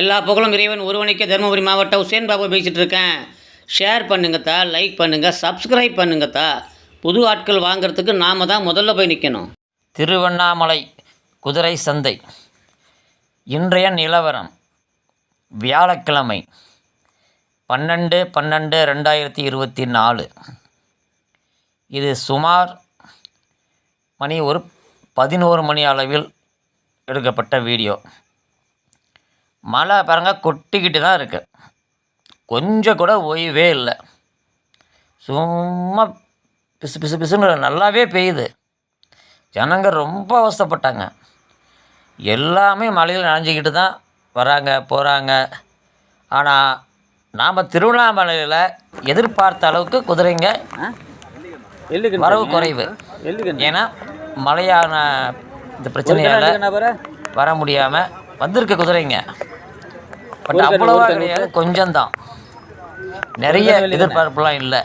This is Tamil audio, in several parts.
எல்லா புகழும் இறைவன் ஒருவனுக்கே தருமபுரி மாவட்டம் உசேன் பாபு பேசிகிட்டு இருக்கேன். ஷேர் பண்ணுங்கத்தா லைக் பண்ணுங்கள் சப்ஸ்கிரைப் பண்ணுங்கத்தா புது ஆட்கள் வாங்குறதுக்கு நாம தான் முதல்ல போய் நிற்கணும் திருவண்ணாமலை குதிரை சந்தை. இன்றைய நிலவரம் வியாழக்கிழமை பன்னெண்டு பன்னெண்டு ரெண்டாயிரத்தி இருபத்தி நாலு. இது சுமார் மணி ஒரு பதினோரு மணி அளவில் எடுக்கப்பட்ட வீடியோ. மழை பாருங்க கொட்டிக்கிட்டு தான் இருக்கு. கொஞ்சம் கூட ஓய்வே இல்லை. சும்மா பிசு பிசு பிசுன்னு நல்லாவே பெய்யுது. ஜனங்க ரொம்ப அவஸ்தைப்பட்டாங்க. எல்லாமே மழையில் நனைஞ்சிக்கிட்டு தான் வராங்க போகிறாங்க ஆனால் நாம் திருவண்ணாமலையில் எதிர்பார்த்த அளவுக்கு குதிரைங்க வரவு குறைவு. ஏன்னா மழையான இந்த பிரச்சனையால் வர முடியாமல் வந்திருக்க குதிரைங்க. பட் அவ்வளோவா கிடையாது. கொஞ்சம்தான். நிறைய எதிர்பார்ப்புலாம் இல்லை.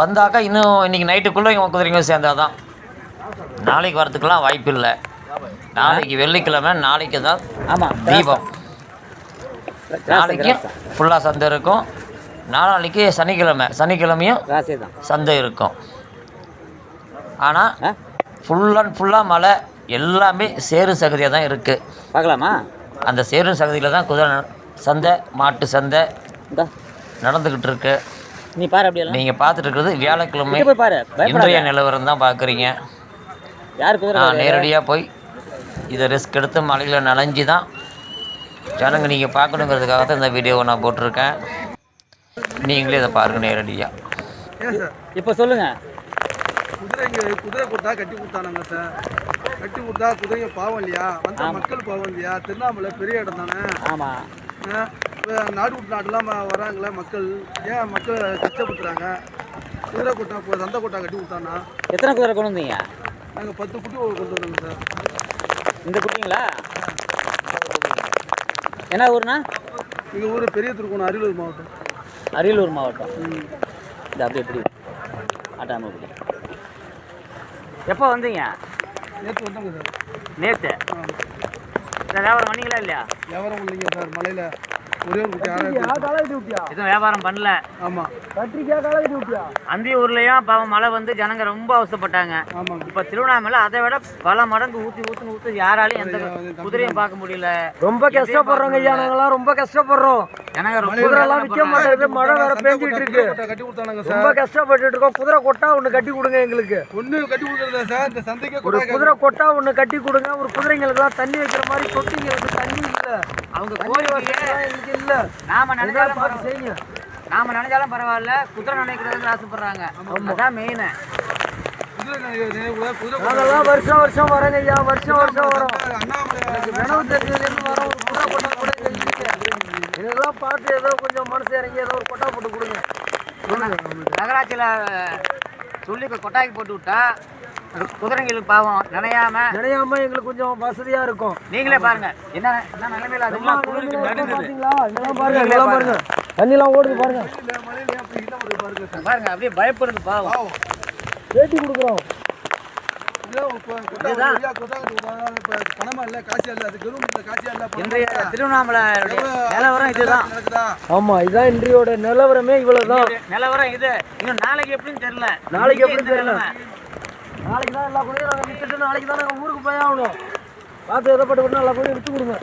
வந்தாக்கா இன்னும் இன்னைக்கு நைட்டுக்குள்ளே இவங்க குதிரைங்க சேர்ந்தாதான். நாளைக்கு வரதுக்கெல்லாம் வாய்ப்பு இல்லை. நாளைக்கு வெள்ளிக்கிழமை நாளைக்கு தான் ஆமாம் தீபம். நாளைக்கு ஃபுல்லாக சந்தை இருக்கும். நாளைக்கு சனிக்கிழமை. சனிக்கிழமையும் தான். சந்தை இருக்கும். ஆனால் ஃபுல் அண்ட் ஃபுல்லாக மழை. எல்லாமே சேறு சகதியாக தான் இருக்குது பார்க்கலாமா? அந்த சேறு சகதியில் தான் குதிரை சந்தை மாட்டு சந்தை நடந்துக்கிட்டு இருக்கு நீ பாரு அப்படியெல்லாம் நீங்கள் பார்த்துட்டு இருக்கிறது வியாழக்கிழமை பாரு. இன்றைய நிலவரம் தான் பார்க்குறீங்க. யார் குதிரை நான் நேரடியாக போய் இதை ரிஸ்க் எடுத்து மலையில் நனைஞ்சு தான் ஜனங்க நீங்கள் பார்க்கணுங்கிறதுக்காக தான் இந்த வீடியோவை நான் போட்டிருக்கேன். நீங்களே இதை பாருங்கள் நேரடியாக இப்போ சொல்லுங்க. குதிரைங்க குதிரை கொடுத்தா கட்டி கொடுத்தானுங்க சார். கட்டி கொடுத்தா குதிரைங்க பாவம் இல்லையா? வந்த மக்கள் பாவம் இல்லையா? திருவண்ணாமலை பெரிய இடம் தானே? ஆமாம் நாடு விட்டு நாட்டுலாம் வராங்களே மக்கள். ஏன் மக்கள் கஷ்டப்படுத்துறாங்க? குதிரை கொட்டா இப்போ சந்தை கொட்டா கட்டி கொடுத்தானா? எத்தனை குதிரை கொண்டு வந்தீங்க? நாங்கள் பத்து குட்டி கொண்டு வந்தோங்க சார். இந்த குட்டிங்களா? என்ன ஊர்னா எங்கள் ஊர் பெரிய திருக்கோணம் அரியலூர் மாவட்டம். அரியலூர் மாவட்டம். ம். இது அப்படியே எப்படி? ஆட்டாமல் குடி எப்போ வந்தீங்க? நேற்று வந்தோங்க சார். நேற்று இந்த வியாபாரம் பண்ணீங்களா இல்லையா? வியாபாரம் இல்லைங்க சார் மலையில் ஒரே ஒரு எதுவும் வியாபாரம் பண்ணல. ஆமாம் அந்த ஊர்லேயும் பாவம் மழை வந்து ஜனங்க ரொம்ப அவசரப்பட்டாங்க ஆமாங்க. இப்போ திருவண்ணாமலை அதை விட பல மடங்கு ஊற்றி ஊற்றி ஊற்றி யாராலையும் எந்த குதிரையும் பார்க்க முடியல. ரொம்ப கஷ்டப்படுறோங்க ஐயா நாங்களாம் ரொம்ப கஷ்டப்படுறோம். குதிரைலாம் விற்க மாட்டேங்குது. மழை வேற பேஞ்சிட்டு இருக்கு. கொட்டா சார். ரொம்ப கஷ்டப்பட்டுட்டு இருக்கோம். குதிரை கொட்டா ஒன்று கட்டி கொடுங்க எங்களுக்கு. ஒன்று கட்டி கொடுக்குறதா சார். இந்த சந்தைக்கே ஒரு கொட்டா குதிரை கொட்டா ஒன்று கட்டி கொடுங்க. ஒரு குதிரைங்களுக்குலாம் தண்ணி வைக்கிற மாதிரி தொட்டிங்களுக்கு தண்ணி இல்லை. அவங்க கோரிக்கையே வசதிலாம் எங்களுக்கு இல்லை. நாம நினைச்சாலும் பார்த்து செய்யுங்க. நாம நினைச்சாலும் பரவாயில்ல. குதிரை நினைக்கிறதுக்கு ஆசைப்படுறாங்க. அதான் மெயின் நினைவு- நாங்கெல்லாம் வருஷம் வருஷம் வரோங்க ஐயா. வருஷம் வருஷம் வரோம். அண்ணாமலை வினவு பார்த்து ஏதோ கொஞ்சம் மனசு இறங்கி ஏதோ ஒரு கொட்டா போட்டு கொடுங்க. நகராட்சியில் சொல்லி கொட்டாய்க்கு போட்டு விட்டா குதிரைங்களுக்கு பாவம் நினையாம நினையாம எங்களுக்கு கொஞ்சம் வசதியா இருக்கும். நீங்களே பாருங்க. என்ன என்ன நிலைமையில அதுக்கெல்லாம் குளிருக்கு பாத்தீங்களா? இதெல்லாம் பாருங்க இதெல்லாம் பாருங்க. தண்ணிலாம் ஓடுது பாருங்க. பாருங்க அப்படியே பயப்படுது பாவம் பேட்டி கொடுக்குறோம். திருவண்ணாமலை நிலவரம் இதுதான். ஆமா இதான் இன்றையோட நிலவரமே இவ்வளவுதான். நிலவரம் இது. இன்னும் நாளைக்கு எப்படின்னு தெரியல. நாளைக்கு எப்படி இந்த தெரியல. நாளைக்கு தான் எல்லா கூடயும் நாங்கள் வித்துட்டு நாளைக்கு தான் நாங்கள் ஊருக்கு போய் ஆகணும் பார்த்து எதப்பட்டு கூட எல்லா கூடயும் விட்டு கொடுங்க.